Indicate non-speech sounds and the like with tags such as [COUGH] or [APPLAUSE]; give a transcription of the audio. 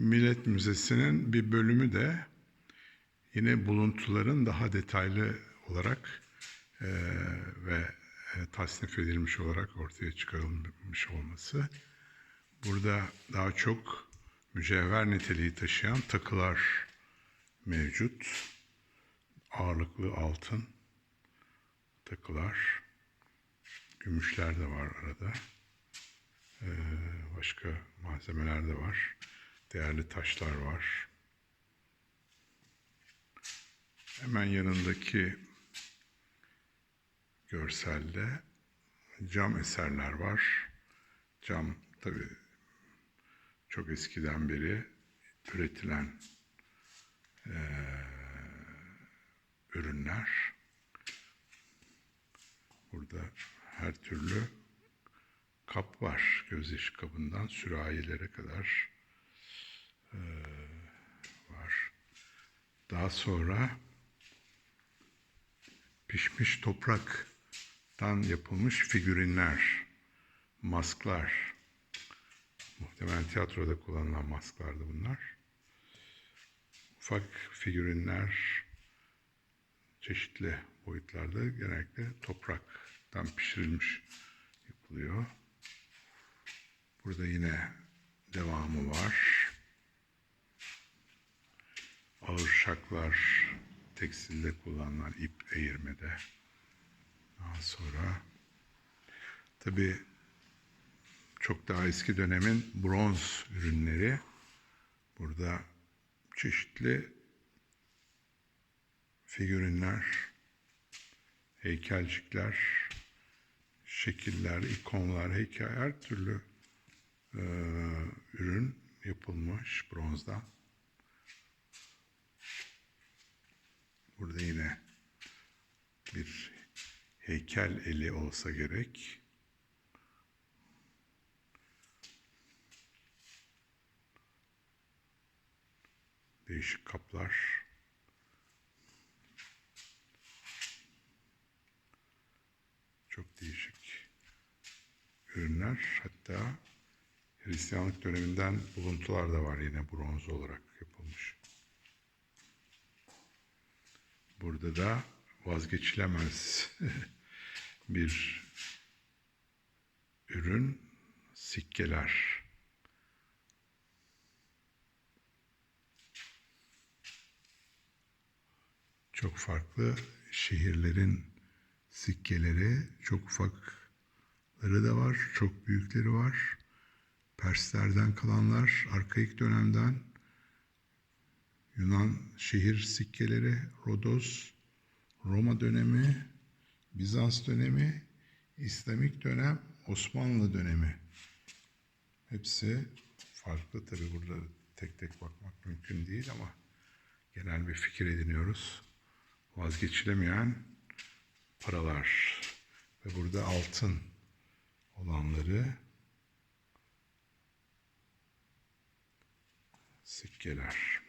Millet Müzesi'nin bir bölümü de yine buluntuların daha detaylı olarak eee, ve e, tasnif edilmiş olarak ortaya çıkarılmış olması. Burada daha çok mücevher niteliği taşıyan takılar mevcut. Ağırlıklı altın takılar. Gümüşler de var arada. Ee, başka malzemeler de var. Değerli taşlar var. Hemen yanındaki görselde cam eserler var. Cam tabi çok eskiden beri üretilen eee, ürünler. Burada her türlü kap var. Gözyaşı kabından sürahilere kadar eee, var. Daha sonra pişmiş topraktan yapılmış figürinler, masklar. Muhtemelen tiyatroda kullanılan masklardı bunlar. Ufak figürinler çeşitli boyutlarda genellikle topraktan pişirilmiş yapılıyor. Burada yine devamı var. Ağır şaklar tekstilde kullanılan ip eğirmede. Daha sonra tabi çok daha eski dönemin bronz ürünleri. Burada çeşitli figürinler, heykelcikler, şekiller, ikonlar, heykel, her türlü eee, ürün yapılmış bronzdan. Burada yine bir heykel eli olsa gerek. Değişik kaplar. Çok değişik ürünler. Hatta Hristiyanlık döneminden buluntular da var yine bronz olarak yapılmış. Burada da vazgeçilemez [LAUGHS] bir ürün sikkeler. Çok farklı şehirlerin sikkeleri, çok ufakları da var, çok büyükleri var. Perslerden kalanlar, arkaik dönemden Yunan şehir sikkeleri, Rodos, Roma dönemi, Bizans dönemi, İslamik dönem, Osmanlı dönemi. Hepsi farklı tabi burada tek tek bakmak mümkün değil ama genel bir fikir ediniyoruz. Vazgeçilemeyen paralar ve burada altın olanları sikkeler.